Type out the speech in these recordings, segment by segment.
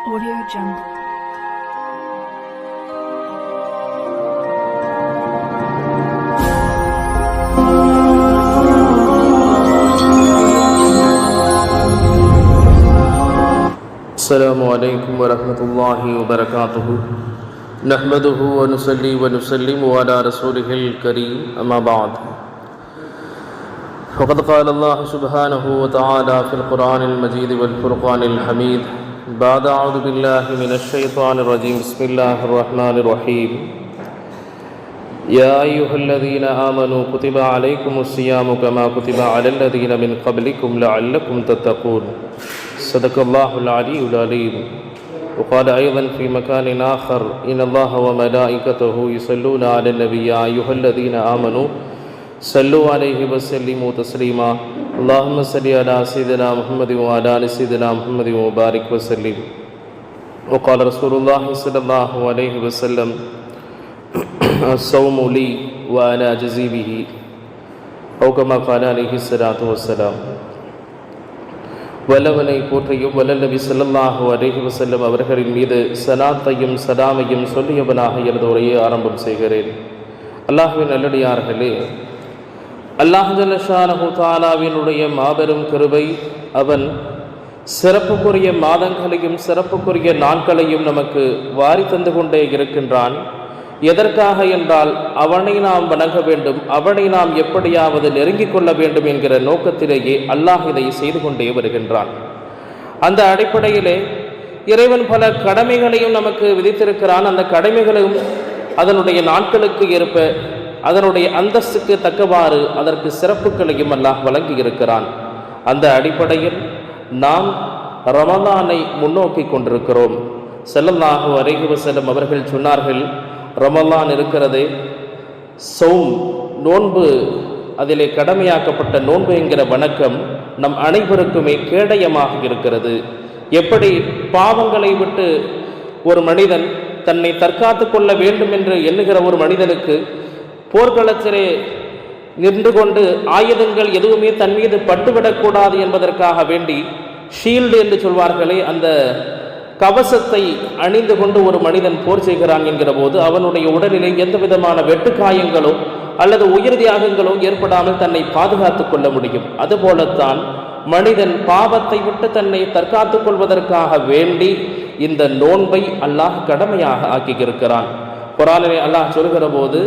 Audio Jungle. السلام عليكم ورحمة الله وبركاته. نحمده ونصلي ونسلم على رسوله الكريم. أما بعد. وقد قال الله سبحانه وتعالى في القرآن المجيد والفرقان الحميد بعد أعوذ بالله من الشيطان الرجيم. بسم الله الرحمن الرحيم. يا أيها الذين آمنوا كتب عليكم الصيام كما كتب على الذين من قبلكم لعلكم تتقون. صدق الله العلي العليم وقال أيضا في مكان آخر إن الله وملائكته يصلون على النبي يا أيها الذين آمنوا صلوا عليه وسلموا تسليما اللهم صل على سيدنا محمد وعلى آل سيدنا محمد وبارك وسلم وقال رسول الله صلى الله عليه وسلم الصوم لي وأنا أجزي به أو كما قال عليه الصلاة والسلام வல்லவனை போற்றியும் வல்லல் நபி ஸல்லல்லாஹு அலைஹி வஸல்லம் அவர்களின் மீது சலாத்தையும் சலாமையும் சொல்லியவனாக எனது உரையை ஆரம்பம் செய்கிறேன் அல்லாஹ்வின் நல்லடியார்களே அல்லாஹ் தாலாவினுடைய மாபெரும் கிருபை அவன் சிறப்புக்குரிய மாதங்களையும் சிறப்புக்குரிய நாட்களையும் நமக்கு வாரி தந்து கொண்டே இருக்கின்றான். எதற்காக என்றால் அவனை நாம் வணங்க வேண்டும் அவனை நாம் எப்படியாவது நெருங்கிக் கொள்ள வேண்டும் என்கிற நோக்கத்திலேயே அல்லாஹ் இதை செய்து கொண்டே வருகின்றான். அந்த அடிப்படையிலே இறைவன் பல கடமைகளையும் நமக்கு விதித்திருக்கிறான். அந்த கடமைகளும் அதனுடைய நாட்களுக்கு ஏற்ப அதனுடைய அந்தஸ்துக்கு தக்கவாறு அதற்கு சிறப்புகளையும் அல்லாஹ் வழங்கி இருக்கிறான் அந்த அடிப்படையில் நாம் ரமலானை முன்னோக்கி கொண்டிருக்கிறோம். செல்லல்லாஹு அரைகு செல்லும் அவர்கள் சொன்னார்கள் ரமலான் இருக்கிறதே சௌம் நோன்பு அதிலே கடமையாக்கப்பட்ட நோன்பு என்கிற வணக்கம் நம் அனைவருக்குமே கேடயமாக இருக்கிறது. எப்படி பாவங்களை விட்டு ஒரு மனிதன் தன்னை தற்காத்து கொள்ள வேண்டும் என்று எண்ணுகிற ஒரு மனிதனுக்கு போர்க்களத்திலே நின்று கொண்டு ஆயுதங்கள் எதுவுமே தன் மீது பட்டுவிடக்கூடாது என்பதற்காக வேண்டி ஷீல்டு என்று சொல்வார்களே அந்த கவசத்தை அணிந்து கொண்டு ஒரு மனிதன் போர் செய்கிறான் என்கிற போது அவனுடைய உடலிலே எந்த விதமான வெட்டுக்காயங்களோ அல்லது உயிர் தியாகங்களோ ஏற்படாமல் தன்னை பாதுகாத்துக் கொள்ள முடியும். அதுபோலத்தான் மனிதன் பாவத்தை விட்டு தன்னை தற்காத்துக் கொள்வதற்காக வேண்டி இந்த நோன்பை அல்லாஹ் கடமையாக ஆக்கியிருக்கிறான். குரானிலே அல்லாஹ் சொல்கிற போது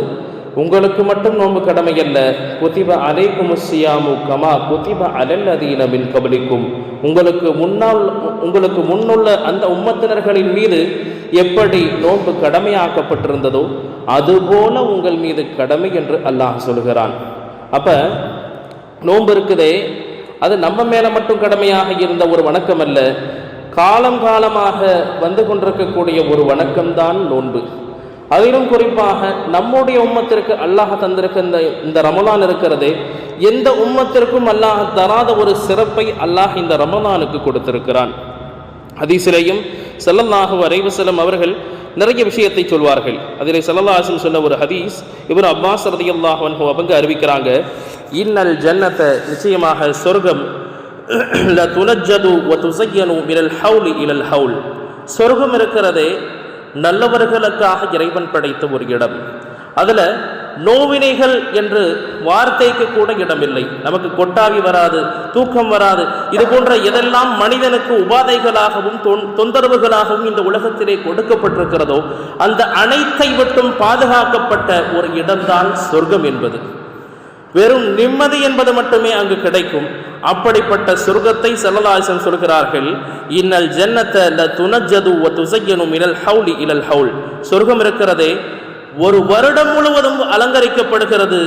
உங்களுக்கு மட்டும் நோன்பு கடமை அல்ல. குதிப அலைக்கும் சியாமு கமா குதிப அலல்லதீன மின் கபலிக்கும். உங்களுக்கு முன்னால் உங்களுக்கு முன்னுள்ள அந்த உம்மத்தினர்களின் மீது எப்படி நோன்பு கடமையாக்கப்பட்டிருந்ததோ அதுபோல உங்கள் மீது கடமை என்று அல்லாஹ் சொல்கிறான். அப்போ நோன்பு இருக்குதே அது நம்ம மேலே மட்டும் கடமையாக இருந்த ஒரு வணக்கம் அல்ல. காலம் காலமாக வந்து கொண்டிருக்கக்கூடிய ஒரு வணக்கம்தான் நோன்பு. அதிலும் குறிப்பாக நம்முடைய உம்மத்திற்கு அல்லாஹ் தந்திருக்க இந்த இந்த ரமலான் இருக்கிறதே எந்த உம்மத்திற்கும் அல்லாஹ் தராத ஒரு சிறப்பை அல்லாஹ் இந்த ரமலானுக்கு கொடுத்திருக்கிறான். ஹதீஸிலேயும் செல்லல்லாஹு அரைவசலம் அவர்கள் நிறைய விஷயத்தை சொல்வார்கள். அதில் செல்லல்லாசன் சொன்ன ஒரு ஹதீஸ் இவர் அப்பாஸ் ரதி அல்லாஹ் அவங்க அறிவிக்கிறாங்க இன்னல் ஜன்னத்தை நிச்சயமாக சொர்க்கம் ல துனஜது ஒ துசையனு மினல் ஹவுல் இலல் ஹவுல் சொர்க்கம் இருக்கிறதே நல்லவர்களுக்காக இறைவன் படைத்த ஒரு இடம். அதில் நோவினைகள் என்று வார்த்தைக்கு கூட இடமில்லை. நமக்கு கொட்டாவி வராது தூக்கம் வராது. இது போன்ற எதெல்லாம் மனிதனுக்கு உபாதைகளாகவும் தொந்தரவுகளாகவும் இந்த உலகத்திலே கொடுக்கப்பட்டிருக்கிறதோ அந்த அனைத்தை விட்டும் பாதுகாக்கப்பட்ட ஒரு இடம்தான் சொர்க்கம் என்பது. வெறும் நிம்மதி என்பது மட்டுமே அங்கு கிடைக்கும். அப்படிப்பட்ட சொர்க்கத்தை செல்லலாசன் சொல்கிறார்கள் இன்னல் ஜன்னத்த துனஜது ஒ துசையனும் இலல் ஹவுலி இலல் ஹவுல். சொர்க்கம் இருக்கிறதே ஒரு வருடம் முழுவதும் அலங்கரிக்கப்படுகிறது.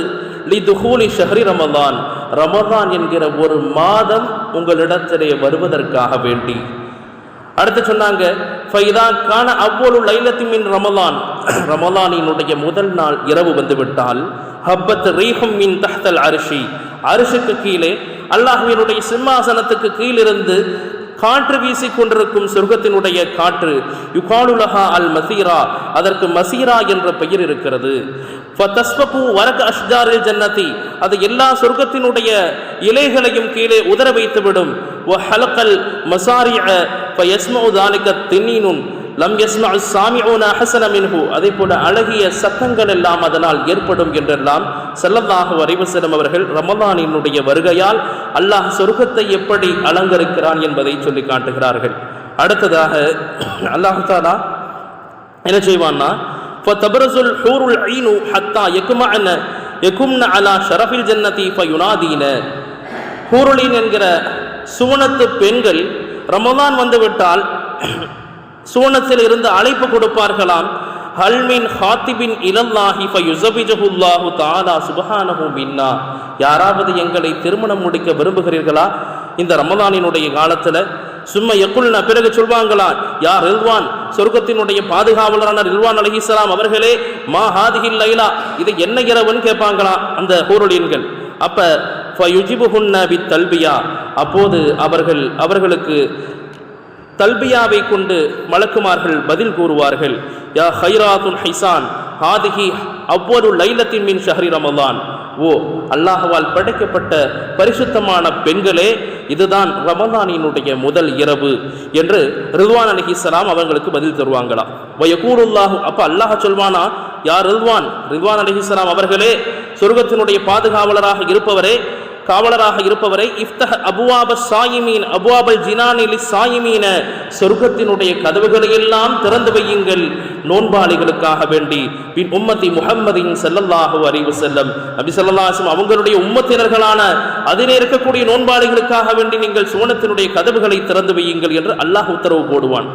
லி துஹூலி ஷஹரி ரமதான் ரமதான் என்கிற ஒரு மாதம் உங்களிடத்திலே வருவதற்காக வேண்டி. அடுத்து சொன்னாங்க ஃபைதா கான அவ்வொரு லைலத்தின் ரமலான். ரமலானினுடைய முதல் நாள் இரவு வந்துவிட்டால் ஹப்பத் ரீஹம் மின் தஹ்தல் அரிசி அரிசுக்கு கீழே அல்லாஹுவினுடைய சிம்மாசனத்துக்கு கீழிருந்து காற்று வீசிக்கொண்டிருக்கும் சொர்க்கத்தினுடைய காற்று யுகாலுலஹா அல் மசீரா அதற்கு மசீரா என்ற பெயர் இருக்கிறது. ஃபதஸ்பகு வரக அஷ்ஜாரில் ஜன்னதி அது எல்லா சொர்க்கத்தினுடைய இலைகளையும் கீழே உதர வைத்துவிடும். ஹலக்கல் மசாரிய தின்னீனும் லம் யஸ்மா சாமியோன ஹசன மின்ஹு. அதே போல அழகிய சத்தங்கள் எல்லாம் அதனால் ஏற்படும் என்றெல்லாம் செல்லல்லாக வரைவசனம் அவர்கள் ரமதானினுடைய வருகையால் அல்லாஹ் சொர்க்கத்தை எப்படி அலங்கரிக்கிறான் என்பதை சொல்லி காட்டுகிறார்கள். அடுத்ததாக அல்லாஹாலா என்ன செய்வான்னா ஃபதபரசுல் ஹூருல் ஐனு ஹத்தா யக்குமஅன யகும்ன அலா ஷரஃபில் ஜன்னதி ஃபயுனாதீன. ஹூருலின் என்கிற சுவனத்து பெண்கள் ரமதான் வந்துவிட்டால் சுவனத்தில் இருந்து அழைப்பு கொடுப்பார்களாம். ஹல்மின் ஹாத்திபின் இலல்லாஹி ஃபயுஸபிஜஹுல்லாஹு தாலா சுப்ஹானஹு மின்னா. யாராவது எங்களை திருமணம் முடிக்க விரும்புகிறீர்களா? இந்த ரமதானினுடைய காலத்தில் சும்மா எக்குள்ன பிறகு சொல்வாங்களா? யார் ரில்வான் சொர்க்கத்தினுடைய பாதுகாவலரான ரில்வான் அலஹிஸ்லாம் அவர்களே மா ஹாதிஹில் லைலா இது என்ன இரவுன்னு கேட்பாங்களா அந்த ஹூருலின்கள். அப்போ ஃபயுஜிபுஹுன்ன வித் தல்பியா அப்போது அவர்கள் அவர்களுக்கு தல்பியாவை கொண்டு மலக்குமார்கள் பதில் கூறுவார்கள் யா ஹைராதுன் ஹைசான் ஹாதிஹி அவ்வொரு லைலத்தின் மின் ஷஹரி ரமதான் ஓ அல்லாஹுவால் படைக்கப்பட்ட பரிசுத்தமான பெண்களே இதுதான் ரமதானினுடைய முதல் இரவு என்று ரில்வான் அலிஹிஸ்ஸலாம் அவங்களுக்கு பதில் தருவாங்களாம். வயகூருல்லாஹு அப்போ அல்லாஹ் சொல்வானா யார் ரில்வான் ரில்வான் அலிஹிஸ்ஸலாம் அவர்களே சொர்க்கத்தினுடைய பாதுகாவலராக இருப்பவரே காவலராக இருப்பவரை இஃப்தஹ் அபுவாப சாயிமீன் அபுவாபல் ஜினானிலி சாயிமீன சொர்க்கத்தினுடைய கதவுகளை எல்லாம் திறந்து வையுங்கள். நோன்பாளிகளுக்காக வேண்டி. பின் உம்மத்தி முகம்மதின் செல்லல்லாஹு அறிவு செல்லம் அபி ஸல்லல்லாஹு அவங்களுடைய உம்மத்தினர்களான அதிலே இருக்கக்கூடிய நோன்பாளிகளுக்காக வேண்டி நீங்கள் சுவனத்தினுடைய கதவுகளை திறந்து வையுங்கள் என்று அல்லாஹ் உத்தரவு போடுவான்.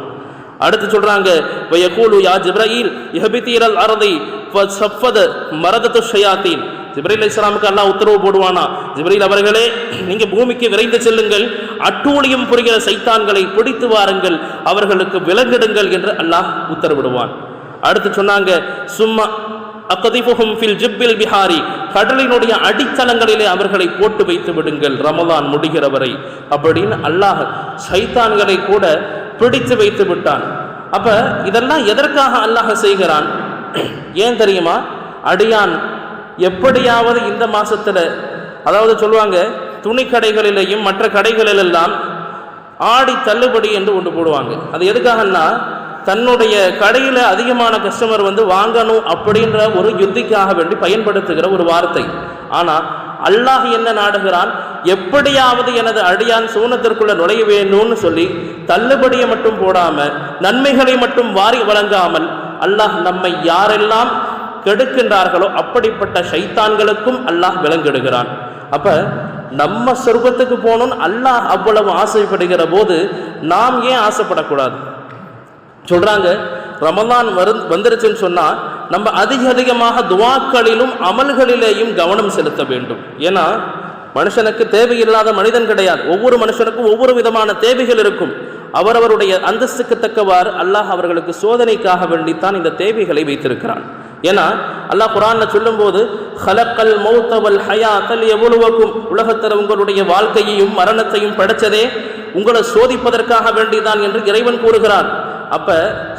அடுத்து சொல்றாங்க வயகூலு யா ஜிப்ரஹீல் இஹபித்தீரல் அர்தி ஃபஸஃபத மரதத்து ஷயாத்தீன். ஜிப்ரீல் இஸ்லாமுக்கு அல்லாஹ் உத்தரவு போடுவானா? ஜிப்ரீல் அவர்களே நீங்கள் பூமிக்கு விரைந்து செல்லுங்கள். அட்டூழியம் புரிகிற சைத்தான்களை பிடித்து வாருங்கள். அவர்களுக்கு விலங்கிடுங்கள் என்று அல்லாஹ் உத்தரவிடுவான். அடுத்து சொன்னாங்க சும்மா அக்கதிபுகும் ஃபில் ஜிப்பில் பிஹாரி. கடலினுடைய அடித்தளங்களிலே அவர்களை போட்டு வைத்து விடுங்கள். ரமலான் முடிகிற வரை. அப்படின்னு அல்லாஹ் சைத்தான்களை கூட பிடித்து வைத்து விட்டான். அப்போ இதெல்லாம் எதற்காக அல்லாஹ் செய்கிறான்? ஏன் தெரியுமா? அடியான் எப்படியாவது இந்த மாதத்தில் அதாவது சொல்லுவாங்க துணி கடைகளிலேயும் மற்ற கடைகளிலெல்லாம் ஆடி தள்ளுபடி என்று ஒன்று போடுவாங்க. அது எதுக்காகன்னா தன்னுடைய கடையில் அதிகமான கஸ்டமர் வந்து வாங்கணும் அப்படின்ற ஒரு யுத்திக்காக வேண்டி பயன்படுத்துகிற ஒரு வார்த்தை. ஆனால் அல்லாஹ் என்ன நாடுகிறான்? எப்படியாவது எனது அடியான் சூனத்திற்குள்ள நுழைய வேணும்னு சொல்லி தள்ளுபடியை மட்டும் போடாமல் நன்மைகளை மட்டும் வாரி வழங்காமல் அல்லாஹ் நம்மை யாரெல்லாம் கெடுக்கின்றார்களோ அப்படிப்பட்ட ஷைத்தான்களுக்கும் அல்லாஹ் விளங்கிடுகிறான். அப்ப நம்ம சொர்க்கத்துக்கு போகணும்னு அல்லாஹ் அவ்வளவு ஆசைப்படுகிற போது நாம் ஏன் ஆசைப்படக்கூடாது? சொல்றாங்க ரமலான் வரு வந்துருச்சுன்னு சொன்னா நம்ம அதிக அதிகமாக துவாக்களிலும் அமல்களிலேயும் கவனம் செலுத்த வேண்டும். ஏன்னா மனுஷனுக்கு தேவையில்லாத மனிதன் கிடையாது. ஒவ்வொரு மனுஷனுக்கும் ஒவ்வொரு விதமான தேவைகள் இருக்கும். அவரவருடைய அந்தஸ்துக்கு தக்கவாறு அல்லாஹ் அவர்களுக்கு சோதனைக்காக வேண்டித்தான் இந்த தேவைகளை வைத்திருக்கிறான். ஏன்னா அல்லாஹ் குரான்ல சொல்லும்போது ஹலக்கல் மௌத்தவல் ஹயாத்தல் எவ்வளவுக்கும் உலகத்தில் உங்களுடைய வாழ்க்கையையும் மரணத்தையும் படைச்சதே உங்களை சோதிப்பதற்காக வேண்டிதான் என்று இறைவன் கூறுகிறான். அப்ப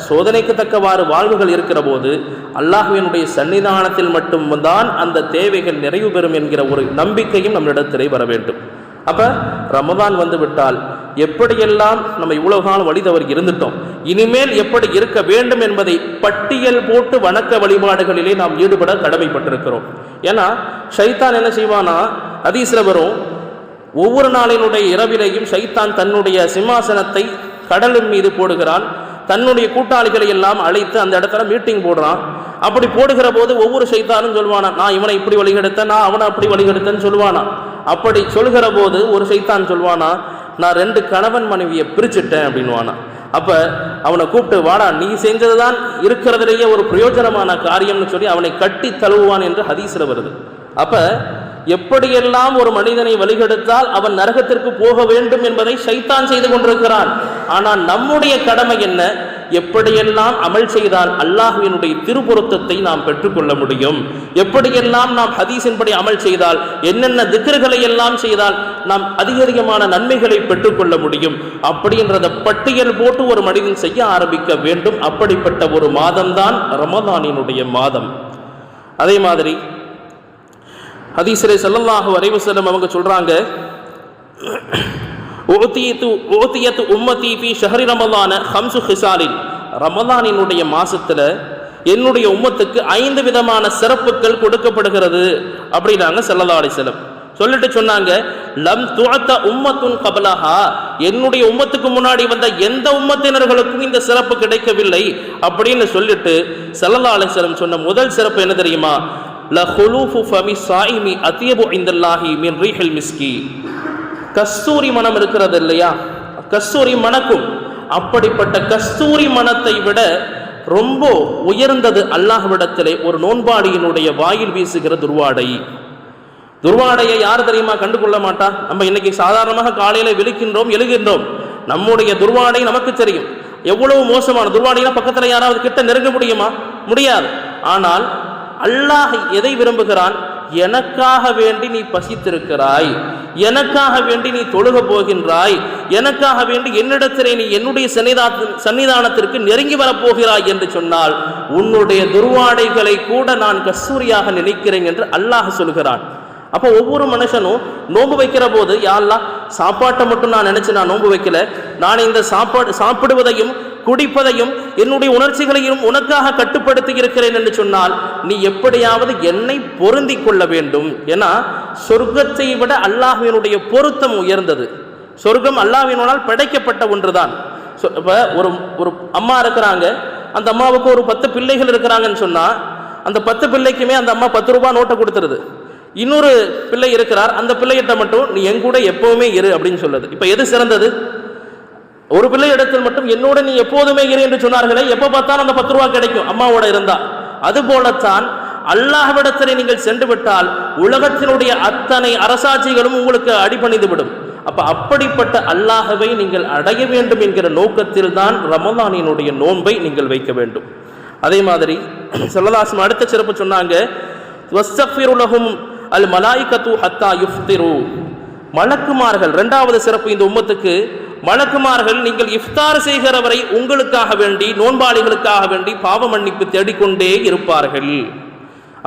சோதனைக்கு தக்கவாறு வாழ்வுகள் இருக்கிற போது அல்லாஹுவினுடைய சன்னிதானத்தில் மட்டும்தான் அந்த தேவைகள் நிறைவு பெறும் என்கிற ஒரு நம்பிக்கையும் நம்மிடத்திலே வர வேண்டும். அப்ப ரமதான் வந்து விட்டால் எப்படியெல்லாம் நம்ம இவ்வளவு காலம் வழி தவறி இருந்துட்டோம் இனிமேல் எப்படி இருக்க வேண்டும் என்பதை பட்டியல் போட்டு வணக்க வழிபாடுகளிலே நாம் ஈடுபட கடமைப்பட்டிருக்கிறோம். ஏன்னா ஷைத்தான் என்ன செய்வானா அதீஸ்ல வரும் ஒவ்வொரு நாளினுடைய இரவிலையும் ஷைத்தான் தன்னுடைய சிம்மாசனத்தை கடலின் மீது போடுகிறான் தன்னுடைய கூட்டாளிகளை எல்லாம் அழைத்து அந்த இடத்துல மீட்டிங் போடுறான். அப்படி போடுகிற போது ஒவ்வொரு சைத்தானும் சொல்வானா நான் இவனை இப்படி வழிகெடுத்தேன் நான் அவனை அப்படி வழிகெடுத்தேன்னு சொல்லுவானா அப்படி சொல்கிற போது ஒரு சைத்தான் சொல்வானா நான் ரெண்டு கணவன் மனைவியை பிரிச்சுட்டேன் அப்படின்வானா அப்போ அவனை கூப்பிட்டு வாடா நீ செஞ்சதுதான் இருக்கிறதுலேயே ஒரு பிரயோஜனமான காரியம்னு சொல்லி அவனை கட்டி தழுவுவான் என்று ஹதீஸ்ல வருது. அப்போ எப்படியெல்லாம் ஒரு மனிதனை வழிகெடுத்தால் அவன் நரகத்திற்கு போக வேண்டும் என்பதை சைத்தான் செய்து கொண்டிருக்கிறான். ஆனால் நம்முடைய கடமை என்ன? எப்படியெல்லாம் அமல் செய்தால் அல்லாஹுவினுடைய திருப்பொருத்தத்தை நாம் பெற்றுக்கொள்ள முடியும்? எப்படியெல்லாம் நாம் ஹதீஸின்படி அமல் செய்தால் என்னென்ன திக்கர்களை எல்லாம் செய்தால் நாம் அதிக அதிகமான நன்மைகளை பெற்றுக்கொள்ள முடியும்? அப்படின்றத பட்டியல் போட்டு ஒரு மனிதன் செய்ய ஆரம்பிக்க வேண்டும். அப்படிப்பட்ட ஒரு மாதம்தான் ரமதானினுடைய மாதம். அதே மாதிரி ஹதீஸ்ரே செல்லல்லாஹு வரைவு செல்லும் அவங்க சொல்றாங்க ஓத்தியத்து ஓத்தியத்து உம்மதி பி ஷஹரி ரமலான ஹம்சு ஹிசாலின் ரமலானினுடைய மாசத்துல என்னுடைய உம்மத்துக்கு ஐந்து விதமான சிறப்புகள் கொடுக்கப்படுகிறது. அப்படின்னாங்க ஸல்லல்லாஹு அலைஹி சொல்லிட்டு சொன்னாங்க லம் துஅத்த உம்மத்துன் கபலஹா. என்னுடைய உம்மத்துக்கு முன்னாடி வந்த எந்த உம்மத்தினர்களுக்கும் இந்த சிறப்பு கிடைக்கவில்லை. அப்படின்னு சொல்லிட்டு ஸல்லல்லாஹு அலைஹி சொன்ன முதல் சிறப்பு என்ன தெரியுமா? ல ஹுலூஃபு ஃபமி சாயிமி அத்தியபு இந்தல்லாஹி மின் ரீஹில் மிஸ்கி. கஸ்தூரி மனம் இருக்கிறது இல்லையா? கஸ்தூரி மணக்கும். அப்படிப்பட்ட கஸ்தூரி மனத்தை விட ரொம்ப உயர்ந்தது அல்லாஹ்விடத்திலே ஒரு நோன்பாடியினுடைய வாயில் வீசுகிற துர்வாடை. துர்வாடையை யார் தெரியுமா கண்டுகொள்ள மாட்டா? நம்ம இன்னைக்கு சாதாரணமாக காலையில விழிக்கின்றோம் எழுகின்றோம். நம்முடைய துர்வாடை நமக்கு தெரியும். எவ்வளவு மோசமான துர்வாடைனா பக்கத்தில் யாராவது கிட்ட நெருங்க முடியுமா? முடியாது. ஆனால் அல்லாஹ் எதை விரும்புகிறான்? எனக்காக வேண்டி நீ பசித்திருக்கிறாய். எனக்காக வேண்டி நீ தொழுக போகின்றாய் எனக்காக வேண்டி என்னிடத்திலே நீ என்னுடைய சன்னிதா சன்னிதானத்திற்கு நெருங்கி வரப்போகிறாய் என்று சொன்னால் உன்னுடைய துர்வாடைகளை கூட நான் கஸ்தூரியாக நினைக்கிறேன் என்று அல்லாஹ் சொல்கிறான். அப்போ ஒவ்வொரு மனுஷனும் நோன்பு வைக்கிற போது யாரெல்லாம் சாப்பாட்டை மட்டும் நான் நினச்சி நான் நோன்பு வைக்கல. நான் இந்த சாப்பாடு சாப்பிடுவதையும் குடிப்பதையும் என்னுடைய உணர்ச்சிகளையும் உனக்காக கட்டுப்படுத்தி இருக்கிறேன் என்று சொன்னால் நீ எப்படியாவது என்னை பொருந்தி கொள்ள வேண்டும். ஏன்னா சொர்க்கத்தை விட அல்லாஹ்வினுடைய பொருத்தம் உயர்ந்தது. சொர்க்கம் அல்லாஹ்வினால் படைக்கப்பட்ட ஒன்றுதான். சொ- ஒரு ஒரு அம்மா இருக்கிறாங்க. அந்த அம்மாவுக்கு ஒரு பத்து பிள்ளைகள் இருக்கிறாங்கன்னு சொன்னால் அந்த பத்து பிள்ளைக்குமே அந்த அம்மா பத்து ரூபா நோட்டை கொடுத்துருது. இன்னொரு பிள்ளை இருக்கிறார். அந்த பிள்ளைகிட்ட மட்டும் நீ என் கூட எப்பவுமே இரு அப்படின்னு சொல்லுது. இப்போ எது சிறந்தது? ஒரு பிள்ளை இடத்தில் மட்டும் என்னோட நீ எப்போதுமே இரு என்று சொன்னார்களே எப்போ பார்த்தாலும் அந்த பத்து ரூபா கிடைக்கும் அம்மாவோட இருந்தா. அது போலத்தான் அல்லாஹ்விடத்தில் நீங்கள் சென்று விட்டால் உலகத்தினுடைய அத்தனை அரசாட்சிகளும் உங்களுக்கு அடிபணிந்து விடும். அப்ப அப்படிப்பட்ட அல்லாஹவை நீங்கள் அடைய வேண்டும் என்கிற நோக்கத்தில் தான் ரமதானினுடைய நோன்பை நீங்கள் வைக்க வேண்டும். அதே மாதிரி சொல்லதாசம் அடுத்த சிறப்பு சொன்னாங்க அல் மலாய்கத்து ஹத்தா யுஃப்திரு. மலக்குமார்கள் இரண்டாவது சிறப்பு இந்த உம்மத்துக்கு மலக்குமார்கள் நீங்கள் இஃப்தார் செய்கிறவரை உங்களுக்காக வேண்டி நோன்பாளிகளுக்காக வேண்டி பாவ மன்னிப்பு தேடிக்கொண்டே இருப்பார்கள்.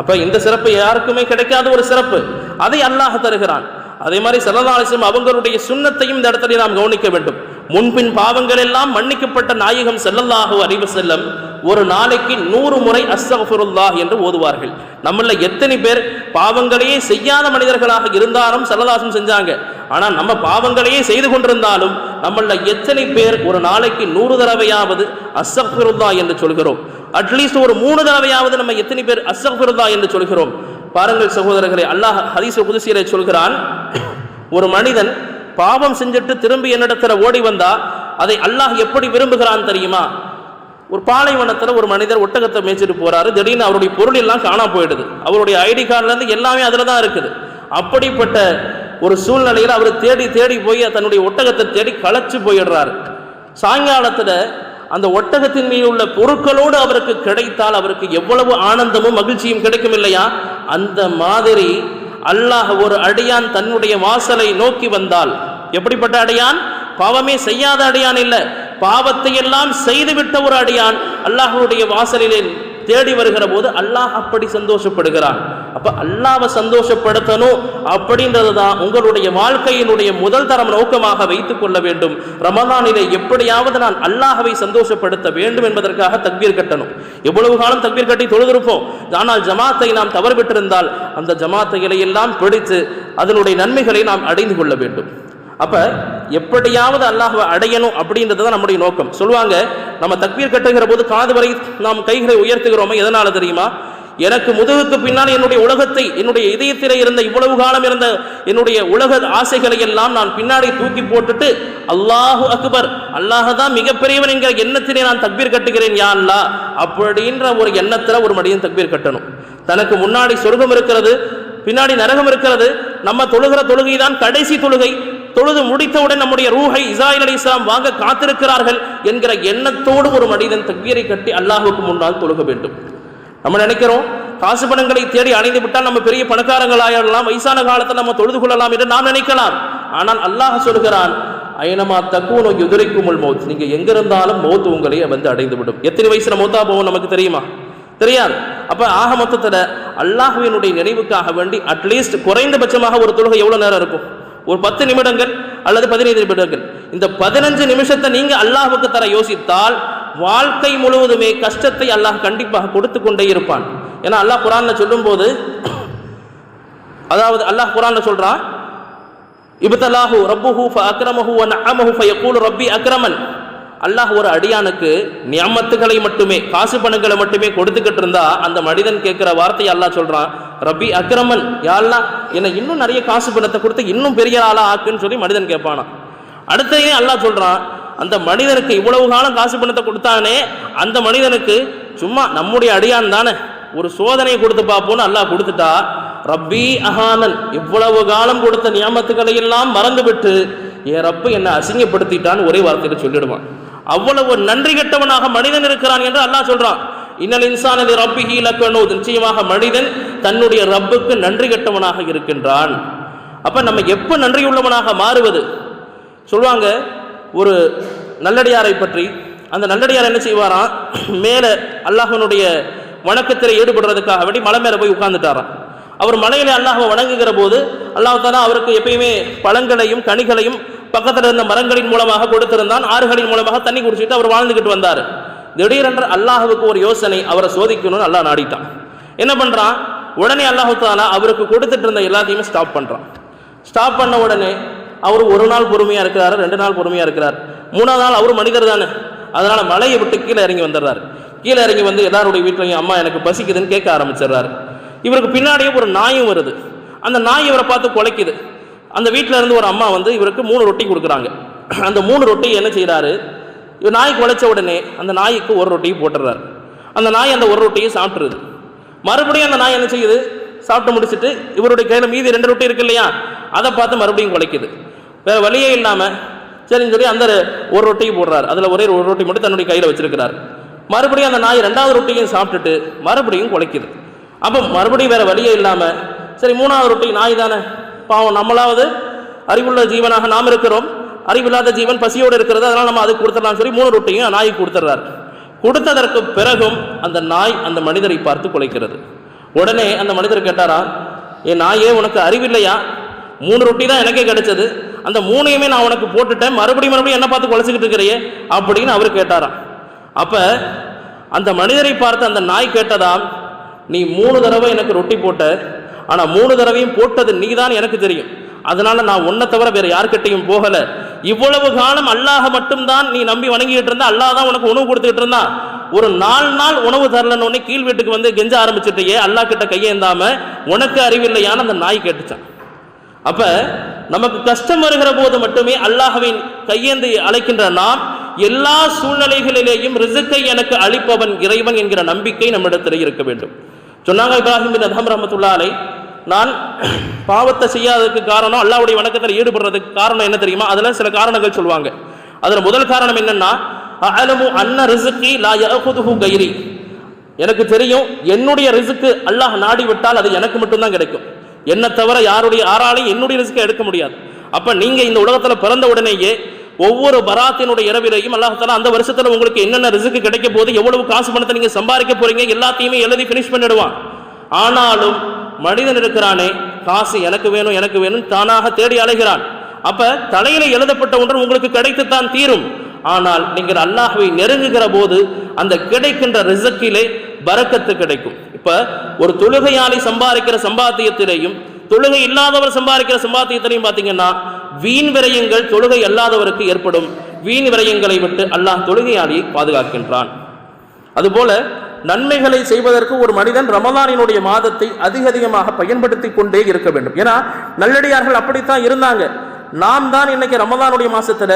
அப்ப இந்த சிறப்பு யாருக்குமே கிடைக்காத ஒரு சிறப்பு. அதை அல்லாஹ் தருகிறான். அதே மாதிரி சரதாலிசம் அவங்களுடைய சுண்ணத்தையும் இந்த இடத்துல நாம் கவனிக்க வேண்டும். முன்பின் பாவங்கள் எல்லாம் மன்னிக்கப்பட்ட நாயகம் செல்லல்லாஹோ அறிவு செல்லும் ஒரு நாளைக்கு நூறு முறை அஸ்தக்ஃபிருல்லாஹ் என்று ஓதுவார்கள். நம்மள எத்தனை பேர் பாவங்களையே செய்யாத மனிதர்களாக இருந்தாலும் சரதாசம் செஞ்சாங்க. ஆனால் நம்ம பாவங்களையே செய்து கொண்டிருந்தாலும் நம்மள எத்தனை பேர் ஒரு நாளைக்கு நூறு தடவையாவது அஸ்தக்ஃபிருல்லாஹ் என்று சொல்கிறோம். அட்லீஸ்ட் ஒரு மூணு தடவையாவது நம்ம எத்தனை பேர் அஸ்தக்ஃபிருல்லாஹ் என்று சொல்கிறோம். பாருங்கள் சகோதரர்களை அல்லாஹ் ஹதீஸ் புதுசீரை சொல்கிறான். ஒரு மனிதன் பாவம் செஞ்சுட்டு திரும்பி என்னிடத்துல ஓடி வந்தா அதை அல்லாஹ் எப்படி விரும்புகிறான் தெரியுமா? ஒரு பாலைவனத்தில் ஒரு மனிதர் ஒட்டகத்தை மேய்ச்சிட்டு போறாரு. திடீர்னு அவருடைய பொருள் எல்லாம் காணாம போயிடுது. அவருடைய ஐடி கார்டுலேருந்து எல்லாமே அதில் தான் இருக்குது. அப்படிப்பட்ட ஒரு சூழ்நிலையில் அவர் தேடி தேடி போய் தன்னுடைய ஒட்டகத்தை தேடி களைச்சு போயிடுறாரு. சாயங்காலத்தில் அந்த ஒட்டகத்தின் மீது உள்ள பொருட்களோடு அவருக்கு கிடைத்தால் அவருக்கு எவ்வளவு ஆனந்தமும் மகிழ்ச்சியும் கிடைக்கும் இல்லையா அந்த மாதிரி அல்லாஹ் ஒரு அடியான் தன்னுடைய வாசலை நோக்கி வந்தால். எப்படிப்பட்ட அடியான்? பாவமே செய்யாத அடியான் இல்லை. பாவத்தை எல்லாம் செய்துவிட்ட ஒரு அடியான் அல்லாஹ்வுடைய வாசலிலே தேடி வருகிற போது அல்லாஹ் அப்படி சந்தோஷப்படுகிறான். அப்ப அல்லாவை சந்தோஷப்படுத்தணும் அப்படின்றது தான் உங்களுடைய வாழ்க்கையினுடைய முதல் தரம் நோக்கமாக வைத்துக் கொள்ள வேண்டும். ரமதானிலே எப்படியாவது நான் அல்லாஹவை சந்தோஷப்படுத்த வேண்டும் என்பதற்காக தக்பீர் கட்டணும். எவ்வளவு காலம் தக்பீர் கட்டி தொழுதிருப்போம். ஆனால் ஜமாத்தை நாம் தவறுவிட்டிருந்தால் அந்த ஜமாத்தைகளை எல்லாம் பிடித்து அதனுடைய நன்மைகளை நாம் அடைந்து கொள்ள வேண்டும். அப்போ எப்படியாவது அல்லாஹுவை அடையணும் அப்படின்றது தான் நம்முடைய நோக்கம். சொல்லுவாங்க நம்ம தக்வீர் கட்டுகிற போது காது வரை நாம் கைகளை உயர்த்துகிறோமே எதனால தெரியுமா? எனக்கு முதுகுக்கு பின்னால் என்னுடைய உலகத்தை என்னுடைய இதயத்திலே இருந்த இவ்வளவு காலம் இருந்த என்னுடைய உலக ஆசைகளை எல்லாம் நான் பின்னாடி தூக்கி போட்டுட்டு அல்லாஹு அக்பர் அல்லாஹ் தான் மிகப்பெரியவன் என்கிற எண்ணத்திலே நான் தக்பீர் கட்டுகிறேன் யா அப்படின்ற ஒரு எண்ணத்தில் ஒரு மனிதன் தக்பீர் கட்டணும். தனக்கு முன்னாடி சொர்க்கம் இருக்கிறது பின்னாடி நரகம் இருக்கிறது நம்ம தொழுகிற தொழுகை தான் கடைசி தொழுகை தொழுது முடித்தவுடன் நம்முடைய ரூஹை இசாயில் அலி இஸ்லாம் வாங்க காத்திருக்கிறார்கள் என்கிற எண்ணத்தோடு ஒரு மனிதன் தக்வீரை கட்டி அல்லாஹுக்கு முன்னால் தொழுக வேண்டும். நம்ம நினைக்கிறோம் காசு பணங்களை தேடி அணைந்து விட்டால் நம்ம பெரிய பணக்காரங்களாயிடலாம் வயசான காலத்தில் நம்ம தொழுது கொள்ளலாம் என்று நாம் நினைக்கலாம். ஆனால் அல்லாஹ் சொல்கிறான் ஐனமா தக்கூனோ எதிரைக்குமுள் மௌத். நீங்கள் எங்கே இருந்தாலும் மௌத் உங்களை வந்து அடைந்து விடும் எத்தனை வயசுல மௌத்தா போவோம் நமக்கு தெரியுமா? தெரியாது. அப்போ ஆக மொத்தத்தில் அல்லாஹுவினுடைய நினைவுக்காக வேண்டி அட்லீஸ்ட் குறைந்தபட்சமாக ஒரு தொழுகை எவ்வளோ நேரம் இருக்கும்? ஒரு பத்து நிமிடங்கள் அல்லது பதினைந்து நிமிடங்கள். இந்த பதினஞ்சு நிமிஷத்தை நீங்க அல்லாஹுக்கு தர யோசித்தால் வாழ்க்கை முழுவதுமே கஷ்டத்தை அல்லாஹ் கண்டிப்பாக கொடுத்து கொண்டே இருப்பான். ஏன்னா அல்லாஹ் குரானில் சொல்லும்போது அதாவது அல்லாஹ் குரான்ல சொல்றான் இப்தலாஹு ரப்புஹு ஃப அக்ரமஹு வ நஅமஹு ஃப ரப்பி அக்ரமன். அல்லாஹ் ஒரு அடியானுக்கு நியமத்துகளை மட்டுமே காசு பணங்களை மட்டுமே கொடுத்துக்கிட்டு இருந்தா அந்த மனிதன் கேட்கிற வார்த்தையை அல்லாஹ் சொல்றான் ரபி அக்ரமன் யாழ்லா என்னை இன்னும் நிறைய காசு பணத்தை கொடுத்து இன்னும் பெரிய ஆளா ஆக்குன்னு சொல்லி மனிதன் கேட்பானா அடுத்ததே அல்லாஹ் சொல்றான் அந்த மனிதனுக்கு இவ்வளவு காலம் காசு பணத்தை கொடுத்தானே அந்த மனிதனுக்கு சும்மா நம்முடைய அடியான் தானே ஒரு சோதனையை கொடுத்து பார்ப்போம்னு அல்லாஹ் கொடுத்துட்டா ரப்பி அஹானன் இவ்வளவு காலம் கொடுத்த நியமத்துக்களை எல்லாம் மறந்துவிட்டு என் ரப்பு என்னை அசிங்கப்படுத்திட்டான்னு ஒரே வார்த்தையில் சொல்லிடுவான். அவ்வளவு நன்றி கெட்டவனாக மனிதன் இருக்கிறான் என்று அல்லாஹ் சொல்றான். இன்னல் இன்சானது ரப்பிஹி லக்கனூத். நிச்சயமாக மனிதன் தன்னுடைய ரப்புக்கு நன்றி கெட்டவனாக இருக்கின்றான். அப்ப நம்ம எப்ப நன்றி உள்ளவனாக மாறுவது? சொல்லுவாங்க ஒரு நல்லடியாரை பற்றி. அந்த நல்லடியார் என்ன செய்வாராம்? மேலே அல்லாஹனுடைய வணக்கத்தில் ஈடுபடுறதுக்காக வேண்டி மலை மேலே போய் உட்கார்ந்துட்டாராம். அவர் மலையில அல்லாஹ்வை வணங்குகிற போது அல்லாஹ் அவருக்கு எப்பயுமே பழங்களையும் கனிகளையும் பக்கத்தில் இருந்த மரங்களின் மூலமாக கொடுத்திருந்தான். ஆறுகளின் மூலமாக தண்ணி குடிச்சுட்டு அவர் வாழ்ந்துகிட்டு வந்தார். திடீரென்று அல்லாஹுக்கு ஒரு யோசனை அவரை சோதிக்கணும்னு அல்லாஹ் நாடிட்டான். என்ன பண்ணுறான் உடனே அல்லாஹு தாலா அவருக்கு கொடுத்துட்டு இருந்த எல்லாத்தையுமே ஸ்டாப் பண்ணுறான் ஸ்டாப் பண்ண உடனே அவர் ஒரு நாள் பொறுமையாக இருக்கிறாரு ரெண்டு நாள் பொறுமையாக இருக்கிறார். மூணாவது நாள் அவர் மனிதர் தானே. அதனால் மலையை விட்டு கீழே இறங்கி வந்துடுறாரு. கீழே இறங்கி வந்து எல்லாருடைய வீட்லையும் அம்மா எனக்கு பசிக்குதுன்னு கேட்க ஆரம்பிச்சிடுறாரு. இவருக்கு பின்னாடியே ஒரு நாயும் வருது. அந்த நாய் இவரை பார்த்து குலைக்குது. அந்த வீட்டில் இருந்து ஒரு அம்மா வந்து இவருக்கு மூணு ரொட்டி கொடுக்குறாங்க. அந்த மூணு ரொட்டி என்ன செய்கிறாரு இவர் நாய் உழைச்ச உடனே அந்த நாய்க்கு ஒரு ரொட்டியை போட்டுடுறாரு. அந்த நாய் அந்த ஒரு ரொட்டியை சாப்பிட்ருது மறுபடியும் அந்த நாய் என்ன செய்யுது? சாப்பிட்டு முடிச்சுட்டு இவருடைய கையில் மீதி ரெண்டு ரொட்டி இருக்கு இல்லையா? அதை பார்த்து மறுபடியும் குலைக்குது. வேறு வழியே இல்லாமல் சரின்னு சொல்லி அந்த ஒரு ரொட்டியை போடுறாரு. அதில் ஒரே ஒரு ரொட்டி மட்டும் தன்னுடைய கையில் வச்சிருக்கிறார். மறுபடியும் அந்த நாய் ரெண்டாவது ரொட்டியும் சாப்பிட்டுட்டு மறுபடியும் குலைக்குது. அப்போ மறுபடியும் வேறு வழியே இல்லாமல் சரி மூணாவது ரொட்டி நாய் தானே? பாவம் நம்மளாவது அறிவுள்ள ஜீவனாக நாம் இருக்கிறோம். அறிவில்லாத ஜீவன் பசியோடு இருக்கிறது. அதனால் நம்ம அதுக்கு கொடுத்துடலாம். சொல்லி மூணு ரொட்டியும் நாய்க்கு கொடுத்துட்றாரு. கொடுத்ததற்கு பிறகும் அந்த நாய் அந்த மனிதரை பார்த்து குலைக்கிறது. உடனே அந்த மனிதர் கேட்டாரா என் நாயே உனக்கு அறிவில்லையா? மூணு ரொட்டி தான் எனக்கே கிடைச்சது. அந்த மூணையுமே நான் உனக்கு போட்டுட்டேன். மறுபடியும் மறுபடியும் என்ன பார்த்து குலைச்சிக்கிட்டு இருக்கிறியே? அப்படின்னு அவர் கேட்டாராம். அப்போ அந்த மனிதரை பார்த்து அந்த நாய் கேட்டதாம் நீ மூணு தடவை எனக்கு ரொட்டி போட்ட ஆனால் மூணு தடவையும் போட்டது நீதான் எனக்கு தெரியும். அதனால நான் உன்னை தவிர வேற யார்கிட்டையும் போகல. இவ்வளவு காலம் அல்லாஹ மட்டும்தான் நீ நம்பி வணங்கிட்டு இருந்தா அல்லாஹ் தான் உனக்கு உணவு கொடுத்துட்டு இருந்தான். ஒரு நாலு நாள் உணவு தரலன்னு கீழ் வீட்டுக்கு வந்து கெஞ்ச ஆரம்பிச்சிட்டியே அல்லாஹ் கிட்ட கையேந்தாம உனக்கு அறிவில்லையான்னு அந்த நாய் கேட்டுச்சான். அப்ப நமக்கு கஷ்டம் வருகிற போது மட்டுமே அல்லாஹவின் கையேந்தி அழைக்கின்ற நாம் எல்லா சூழ்நிலைகளிலேயும் ரிசுக்கை எனக்கு அளிப்பவன் இறைவன் என்கிற நம்பிக்கை நம்மிடத்தில் இருக்க வேண்டும். சொன்னாங்க இப்ராஹிம் பின் அதம் ரஹமத்துல்லாலை நான் பாவத்தை செய்யாததுக்கு காரணம் அல்லாஹ்வுடைய வணக்கத்தில் ஈடுபடுறதுக்கு காரணம் என்ன தெரியுமா? அதில் சில காரணங்கள் சொல்லுவாங்க. அதில் முதல் காரணம் என்னன்னா அலமு அன்ன ரிசுக்கி லா யஅகுதுஹு கைரி. எனக்கு தெரியும் என்னுடைய ரிசுக்கு அல்லாஹ் நாடி விட்டால் அது எனக்கு மட்டும்தான் கிடைக்கும். என்னை தவிர யாருடைய ஆறாலையும் என்னுடைய ரிஸ்க்கை எடுக்க முடியாது. அப்போ நீங்கள் இந்த உலகத்தில் பிறந்த உடனேயே ஒவ்வொரு பராத்தினுடைய இரவிலையும் அல்லாஹால அந்த வருஷத்தில் உங்களுக்கு என்னென்ன ரிசுக்கு கிடைக்க போது எவ்வளவு காசு பணத்தை நீங்கள் சம்பாதிக்க போறீங்க எல்லாத்தையுமே எழுதி ஃபினிஷ் பண்ணிடுவான். ஆனாலும் மனிதன் இருக்கிறானே காசு எனக்கு வேணும் எனக்கு வேணும் தானாக தேடி அலைகிறான். அப்ப தலையில எழுதப்பட்ட ஒன்று உங்களுக்கு கிடைத்துத்தான் தீரும். ஆனால் நீங்கள் அல்லாஹுவை நெருங்குகிற போது அந்த கிடைக்கின்ற ரிசக்கிலே பறக்கத்து கிடைக்கும். இப்ப ஒரு தொழுகையாளி சம்பாதிக்கிற சம்பாத்தியத்திலேயும் தொழுகை இல்லாதவர் சம்பாதிக்கிற சம்பாத்தியத்திலையும் பார்த்தீங்கன்னா வீண் விரயங்கள் தொழுகை அல்லாதவருக்கு ஏற்படும். வீண் விரயங்களை விட்டு அல்லாஹ் தொழுகையாளியை பாதுகாக்கின்றான். அதுபோல நன்மைகளை செய்வதற்கு ஒரு மனிதன் ரமதானினுடைய மாதத்தை அதிக அதிகமாக பயன்படுத்தி கொண்டே இருக்க வேண்டும். ஏன்னா நல்லடியார்கள் அப்படித்தான் இருந்தாங்க. நாம் தான் இன்னைக்கு ரமதானுடைய மாசத்துல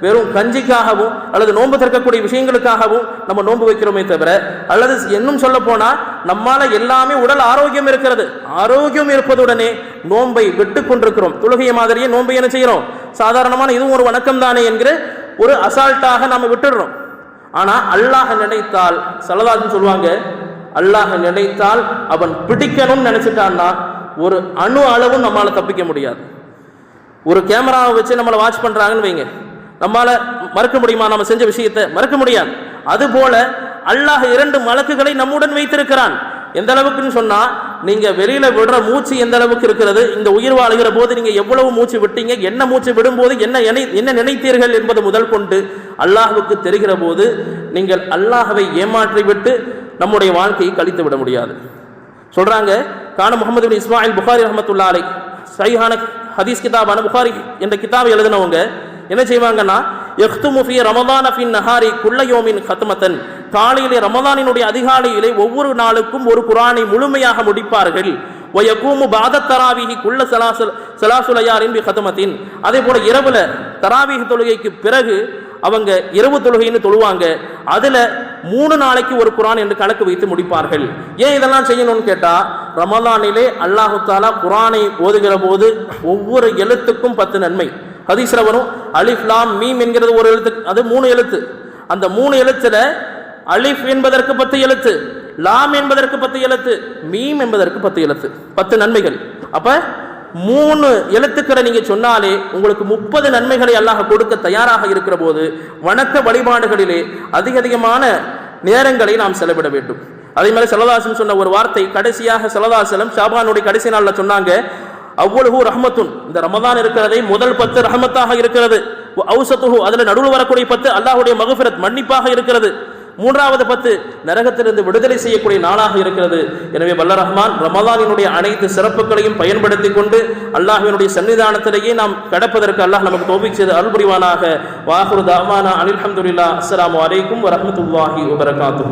வெறும் கஞ்சிக்காகவும் அல்லது நோன்பு திறக்கக்கூடிய விஷயங்களுக்காகவும் நம்ம நோன்பு வைக்கிறோமே தவிர அல்லது இன்னும் சொல்ல போனா நம்மால எல்லாமே உடல் ஆரோக்கியம் இருக்கிறது. ஆரோக்கியம் இருப்பதுடனே நோன்பை விட்டு கொண்டிருக்கிறோம். தொழுகைய மாதிரியே நோன்பை என்ன செய்கிறோம் சாதாரணமான இதுவும் ஒரு வணக்கம் தானே என்கிற ஒரு அசால்ட்டாக நம்ம விட்டுடுறோம். ஆனால் அல்லாஹ நினைத்தால் சலதாஜன் சொல்லுவாங்க அல்லாஹ நினைத்தால் அவன் பிடிக்கணும்னு நினைச்சிட்டான்னா ஒரு அணு அளவும் நம்மளால் தப்பிக்க முடியாது. ஒரு கேமராவை வச்சு நம்மளை வாட்ச் பண்ணுறாங்கன்னு வைங்க. நம்மளால் மறக்க முடியுமா? நம்ம செஞ்ச விஷயத்தை மறக்க முடியாது. அதுபோல அல்லாஹ் இரண்டு மலக்குகளை நம்முடன் வைத்திருக்கிறான். எந்த அளவுக்குன்னு சொன்னால் நீங்க வெளியில விடுற மூச்சு எந்த அளவுக்கு இருக்கிறது? இந்த உயிர் வாழ்கிற போது நீங்க எவ்வளவு மூச்சு விட்டீங்க? என்ன மூச்சு விடும்போது என்ன என்ன நினைத்தீர்கள் என்பது முதல் கொண்டு அல்லாஹுக்கு தெரிகிற போது நீங்கள் அல்லாஹவை ஏமாற்றி விட்டு நம்முடைய வாழ்க்கையை கழித்து விட முடியாது. சொல்றாங்க கான முகமது பின் இஸ்மாயில் புகாரி ரஹமத்துல்லா அலை சைஹான ஹதீஸ் கிதாபான புகாரி என்ற கிதாபை எழுதினவங்க என்ன செய்வாங்கன்னா எஹ்துமு ஃபி ரமதான ஃபின் நஹாரி குல்லயோமின் ஹத்மத்தன் காலையிலே ரமதானினுடைய அதிகாலையிலே ஒவ்வொரு நாளுக்கும் ஒரு குரானை முழுமையாக முடிப்பார்கள். ஒயகூமு பாத தராவிஹி குள்ள சலாசல் சலாசுலையாரின் பி ஹதமத்தின் அதே போல இரவுல தராவிஹி தொழுகைக்கு பிறகு அவங்க இரவு தொழுகைன்னு தொழுவாங்க. அதுல மூணு நாளைக்கு ஒரு குரான் என்று கணக்கு வைத்து முடிப்பார்கள். ஏன் இதெல்லாம் செய்யணும்னு கேட்டா ரமலானிலே அல்லாஹு தாலா குரானை ஓதுகிற போது ஒவ்வொரு எழுத்துக்கும் பத்து நன்மை. ஹதீஸ்ல வரும் அலிஃப் லாம் மீம் என்கிறது ஒரு எழுத்து. அது மூணு எழுத்து. அந்த மூணு எழுத்துல அலிஃப் என்பதற்கு பத்து எழுத்து லாம் என்பதற்கு பத்து எழுத்து மீம் என்பதற்கு பத்து எழுத்து. பத்து நன்மைகள். அப்ப மூணு எழுத்துக்களை நீங்க சொன்னாலே உங்களுக்கு முப்பது நன்மைகளை அல்லாஹ் கொடுக்க தயாராக இருக்கிற போது வணக்க வழிபாடுகளிலே அதிக அதிகமான நேரங்களை நாம் செலவிட வேண்டும். அதே மாதிரி செலதாசன் சொன்ன ஒரு வார்த்தை கடைசியாக செலதாசலம் ஷாபானுடைய கடைசி நாளில் சொன்னாங்க அவ்வளவு ரஹமத்துன். இந்த ரமதான் இருக்கிறதே முதல் பத்து ரஹமத்தாக இருக்கிறது. ஔசத்துஹு அதில் நடுவில் வரக்கூடிய பத்து அல்லாஹுடைய மகஃபிரத் மன்னிப்பாக இருக்கிறது. மூன்றாவது பத்து நரகத்திலிருந்து விடுதலை செய்யக்கூடிய நாளாக இருக்கிறது. எனவே வல்ல ரஹ்மான் ரமதானினுடைய அனைத்து சிறப்புகளையும் பயன்படுத்தி கொண்டு அல்லாஹினுடைய சன்னிதானத்திலேயே நாம் கடப்பதற்கு அல்லாஹ் நமக்கு தோபிக் செய்து அருள் புரிவானாக. வாஹுரு தாமானா அனில் அஹமதுல்லா அஸ்ஸலாமு அலைக்கும் வரஹ்மத்துல்லாஹி வபரகாத்துஹு.